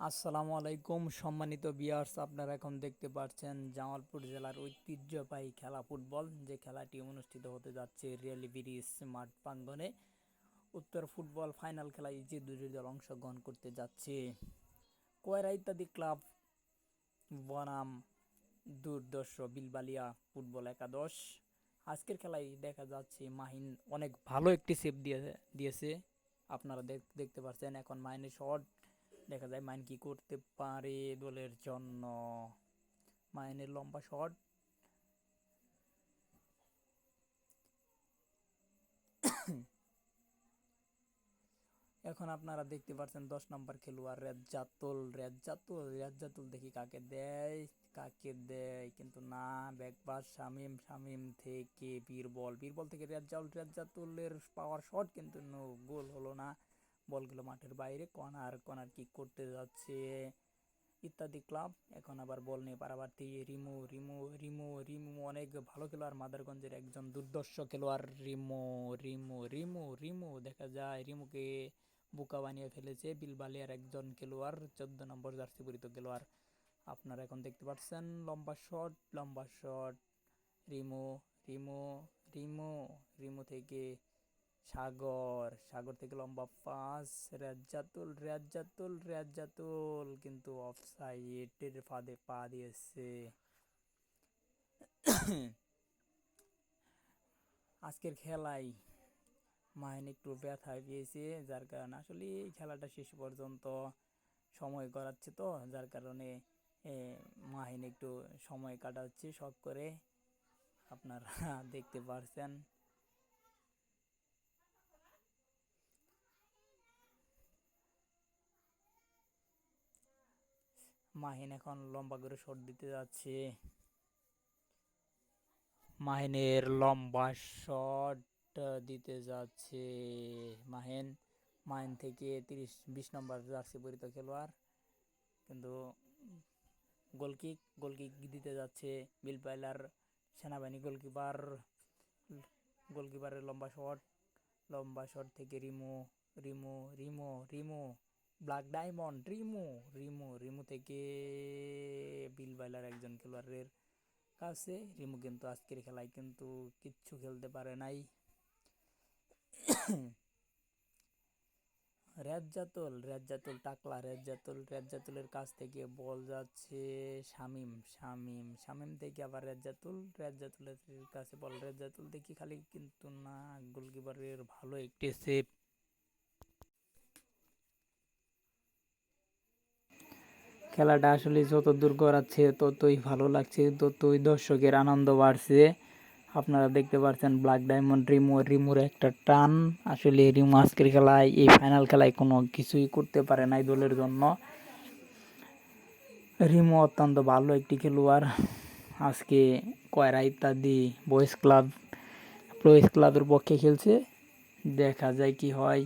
আসসালামু আলাইকুম সম্মানিত বিয়ার্স আপনারা এখন দেখতে পাচ্ছেন জামালপুর জেলার ঐতিহ্যবাহী খেলা ফুটবল, যে খেলাটি অনুষ্ঠিত হতে যাচ্ছে রিয়ালি ব্রিজ মাঠ প্রাঙ্গনে উত্তর ফুটবল ফাইনাল খেলায় যে দুটি দল অংশগ্রহণ করতে যাচ্ছে। কয়রা ইত্যাদি ক্লাব বনাম দুর্দর্শ বিলবালিয়া ফুটবল একাদশ। আজকের খেলায় দেখা যাচ্ছে মাহিন অনেক ভালো একটি সেভ দিয়ে, দিয়েছে। আপনারা দেখ- দেখতে পাচ্ছেন এখন মাহিনের শট দেখা যায় মাইন কি করতে পারে দলের জন্য। মাইনের লম্বা শট। এখন আপনারা দেখতে পাচ্ছেন দশ নম্বর খেলোয়াড় রেজ্জাতুল রেজ্জাতুল রেজ্জাতুল দেখি কাকে দেয় কাকে দেয় কিন্তু না ব্যাকবাস শামিম শামিম থেকে বীরবল। বীরবল থেকে রেজ্জাউল রেজ্জাতুলের পাওয়ার শট কিন্তু নো গোল হলো না। বলগুলো মাঠের বাইরে, কর্নার কর্নার কিক করতে যাচ্ছে, ইত্যাদি ক্লাব এখন আবার বল নিয়ে পারাবার্তি রিমু রিমু রিমু রিমু, অনেক ভালো খেলোয়াড় মাদারগঞ্জের একজন দুর্দর্শ খেলোয়াড়, রিমু রিমু রিমু রিমু, দেখা যায় রিমুকে বোকা বানিয়ে ফেলেছে বিলবালিয়ার একজন খেলোয়াড়, চোদ্দ নম্বর জার্সি পরিত খেলোয়াড়। আপনারা এখন দেখতে পাচ্ছেন লম্বা শট লম্বা শট রিমু রিমু রিমু রিমু থেকে সাগর সাগর থেকে লম্বা পাস রেজ্জাতুল রেজ্জাতুল রেজ্জাতুল, কিন্তু অফসাইডের ফাঁদে পা দিয়েছে। আজকের খেলায় মাহিন একটু ব্যথায় পেয়েছে, যার কারণে আসলে এই খেলাটা শেষ পর্যন্ত সময় করাচ্ছে তো, যার কারণে মাহিন একটু সময় কাটাচ্ছে, শখ করে। আপনারা দেখতে পারছেন। মাহিন এখন লম্বা করে শট দিতে যাচ্ছে। মাহিনের লম্বা শট দিতে যাচ্ছে। মাহিন মাহিন থেকে তিরিশ, বিশ নম্বর জার্সি পরিত খেলোয়াড়। কিন্তু গোলকিক গোলকিক দিতে যাচ্ছে বিলপাইলার সেনাবাহিনী গোলকিপার গোলকিপারের লম্বা শট লম্বা শট থেকে রিমো রিমো রিমো, রিমু ব্ল্যাক ডায়মন্ড রিমু রিমু রিমু থেকে বিলবাইলার একজন খেলোয়াড়ের কাছে। রিমু কিন্তু আজকের খেলায় কিন্তু কিচ্ছু খেলতে পারে নাই। রেজ্জাতুল রেজ্জাতুল টাকলা রেজ্জাতুল রেজ্জাতুলের কাছ থেকে বল যাচ্ছে শামিম শামিম শামিম থেকে আবার রেজ্জাতুল রেজ্জাতুলের কাছে বল রেজ্জাতুল দেখি খালি কিন্তু না, গোলকিপারের ভালো একটি সেভ। খেলাটা আসলে যত দূর গড়াচ্ছে, ততই ভালো লাগছে, ততই দর্শকের আনন্দ বাড়ছে। আপনারা দেখতে পাচ্ছেন ব্ল্যাক ডায়মন্ড রিমু, রিমুর একটা টান। আসলে রিমু আজকের খেলায়, এই ফাইনাল খেলায় কোনো কিছুই করতে পারে নাই দলের জন্য। রিমু অত্যন্ত ভালো একটি খেলোয়াড়। আজকে কয়রা ইত্যাদি বয়েস ক্লাব বয়েজ ক্লাবের পক্ষে খেলছে। দেখা যায় কি হয়।